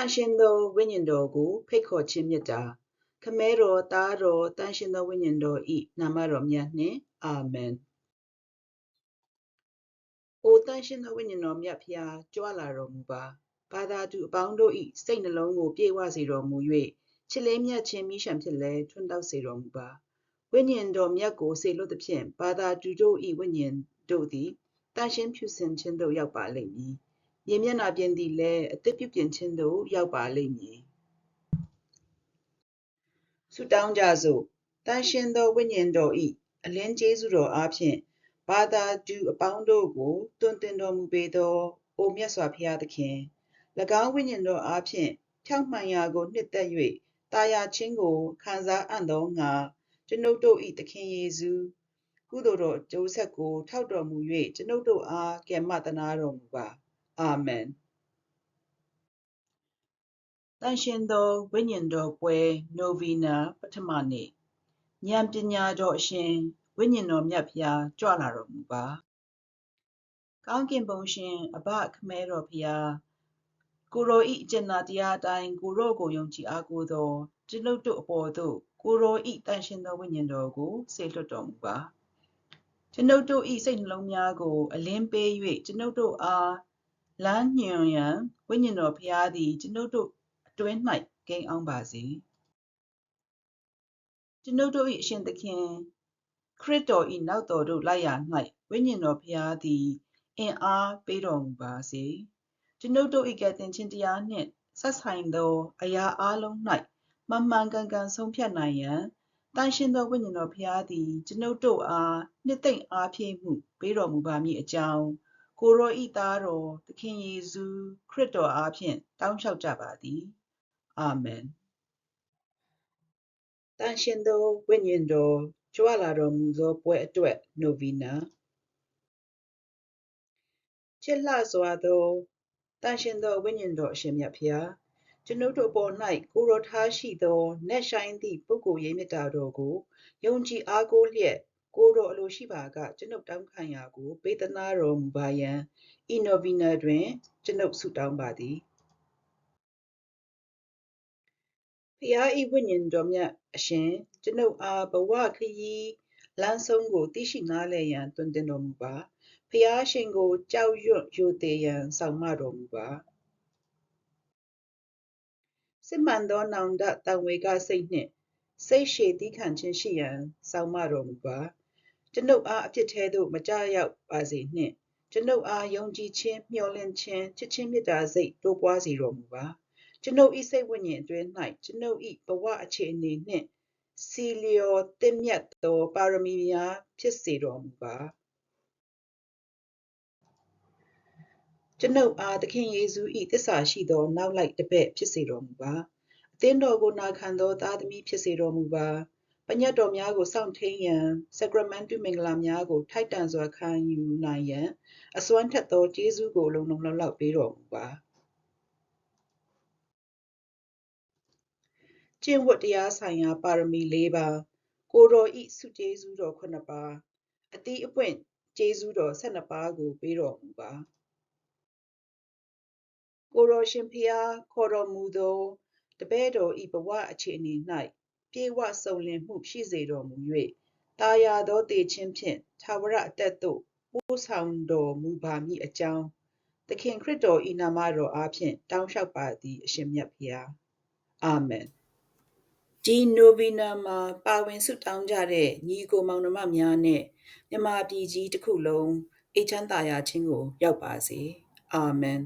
န်ရှင်သောဝိညာဉ်တော်ကိုဖိတ်ခေါ်ခြင်းမြတ်တာခမဲတော်သားတော်တန်ရှင်သောဝိညာဉ်တော်ဤနာမတော်မြတ်နှင့်အာမင်။အိုတန်ရှင်သောဝိညာဉ်တော်မြတ်ဖျားကြွလာတော်မူပါ။ဘာသာသူအပေါင်းတို့ဤစိတ်နှလုံးကိုပြေဝစေတော်မူ၍ချစ်လေးမြတ်ခြင်းမိရှံဖြစ်လဲထွန်းတောက်စေတော်မူပါ။ဝိညာဉ်တော်မြတ်ကိုစေလွတ်သဖြင့်ဘာသာသူတို့ဤဝိညာဉ်တို့သည်တန်ရှင်ဖြူစင်ခြင်းသို့ရောက်ပါလိမ့်မည်။ မြေမျက်နှာပြင်သည်လည်းအသက်ပြုပြင်ခြင်းသို့ရောက်ပါလိမ့်မည်။ဆုတောင်းကြစို့တန်ရှင်သောဝိညာဉ်တော်ဤအလင်းကျေးဇူးတော်အားဖြင့်ဘာသာတူအပေါင်းတို့ကိုတွင်တင်တော်မူပေသောအိုမြတ်စွာဘုရားသခင်၎င်းဝိညာဉ်တော်အားဖြင့်ဖြောင့်မှန်ရာကိုနှစ်သက်၍တာယာခြင်းကိုခံစားအံ့သောငါကျွန်ုပ်တို့ဤသခင်ယေရှုကုသိုလ်တော်ကျိုးဆက်ကိုထောက်တော်မူ၍ကျွန်ုပ်တို့အားကယ်မတနာတော်မူပါ အာမင်တန်ရှင်သောဝိညာဉ်တော်ပွဲ Novena ပထမနေ့ဉာဏ်ပညာတော်အရှင်ဝိညာဉ်တော်မြတ်ဖျားကြွလာတော်မူပါကောင်းကင်ဘုံရှင်အဘခမဲတော်ဖျားကိုရောဤအကျဉ်းနာတရားအတိုင်းကိုရောကိုယုံကြည်အားကိုးသောကျွန်ုပ်တို့အပေါ်သို့ကိုရောဤတန်ရှင်သောဝိညာဉ်တော်ကိုဆေလွတ်တော်မူပါကျွန်ုပ်တို့ဤစိတ်နှလုံးများကိုအလင်းပေး၍ကျွန်ုပ်တို့အား လမ်းညွှန်ရန်ဝိညာဉ်တော်ဖျားသည်ကျွန်ုပ်တို့အတွင်း၌ကိန်းအောင်ပါစေကျွန်ုပ်တို့၏အရှင်သခင်ခရစ်တော်၏နောက်တော်သို့လိုက်ရာ၌ဝိညာဉ်တော်ဖျားသည်အင်အားပေးတော်မူပါစေကျွန်ုပ်တို့၏ကယ်တင်ခြင်းတရားနှင့်ဆက်ဆိုင်သောအရာအလုံး၌မမှန်ကန်ကန်ဆုံးဖြတ်နိုင်ရန်တန်ရှင်သောဝိညာဉ်တော်ဖျားသည်ကျွန်ုပ်တို့အားနှစ်သိမ့်အားဖြည့်မှုပေးတော်မူပါမည်အကြောင်း ကိုရောဤသားတော်သခင်ယေရှုခရစ်တော်အားဖြင့်တောင်းလျှောက်ကြပါသည်အာမင်တန်ရှင်သောဝိညာဉ်တော်ကြွလာတော်မူသောပွဲအတွက်နိုဗီနာချစ်လှစွာသောတန်ရှင်သောဝိညာဉ်တော်အရှင်မြတ်ဖျားကျွန်ုပ်တို့ပေါ်၌ကိုရောထားရှိသောနက်ဆိုင်သည့်ပုဂ္ဂိုလ်ရေးမြတ်တာတော်ကိုယုံကြည်အားကိုးလျက် ကိုတော်အလိုရှိပါကကျွန်ုပ်တောင်းခံရာကိုပေးသနာတော်မူပါယံဤနိုဗီနာတွင် ကျွန်ုပ်ဆုတောင်းပါသည်ဖျားဤဝိညာဉ်တော်မြတ်အရှင်ကျွန်ုပ်အားဘဝခရီးလမ်းဆုံးကိုသိရှိနားလည်ရန်တွင်တင်တော်မူပါဖျားရှင်ကိုကြောက်ရွံ့ယိုသေးရန်ဆောင်မတော်မူပါစစ်မှန်သောနောင်တတံဝေကစိတ်နှင့်စိတ်ရှည်သီးခံခြင်းရှိရန်ဆောင်မတော်မူပါ ကျွန်ုပ်အားအဖြစ်သေးသို့မကြရောက်ပါစေနှင့်ကျွန်ုပ်အားယုံကြည်ခြင်းမျှော်လင့်ခြင်းချစ်ခြင်းမေတ္တာစိတ်တိုးပွားစေတော်မူပါကျွန်ုပ်ဤစိတ်ဝိညာဉ်အတွင်း၌ကျွန်ုပ်ဤဘဝအခြေအနေနှင့်စီလျော်တင့်မြတ်သောပါရမီများဖြစ်စေတော်မူပါကျွန်ုပ်အားသခင်ယေရှု၏တစ္ဆာရှိသောနောက်လိုက်တပည့်ဖြစ်စေတော်မူပါအသင်းတော်ကိုနာခံသောသားသမီးဖြစ်စေတော်မူပါ ပညတ်တော်များကိုစောင့်ထိန်ရန် sacramental မင်္ဂလာများကို ထိုက်တန်စွာခံယူနိုင်ရန်အစွမ်းထက်သောကျေးဇူးကိုလုံလုံလောက်လောက်ပေးတော်မူပါကျင့်ဝတ်တရားဆိုင်ရာပါရမီ၄ပါးကိုတော်ဤစုကျေးဇူးတော်9ပါးအတိအပွင့်ကျေးဇူးတော်12ပါးကိုပေးတော်မူပါကိုတော်ရှင်ဖျားခေါ်တော်မူသောတပည့်တော်ဤဘဝအခြေအနေ၌ ပြေဝစုံလင်မှုရှိစေတော်မူ၍တာယာသောတည်ခြင်းဖြင့်သာဝရအသက်သို့ပို့ဆောင်တော်မူပါမည်အကြောင်းသခင်ခရစ်တော်ဤနာမတော်အားဖြင့်တောင်းလျှောက်ပါသည်အရှင်မြတ်ဖျားအာမင်ဒီနိုဗီနာမှာပါဝင်ဆုတောင်းကြတဲ့ညီကိုမောင်နှမများနဲ့မြမပြည်ကြီးတစ်ခုလုံးအိတ်ချမ်းသာရခြင်းကိုရောက်ပါစေအာမင်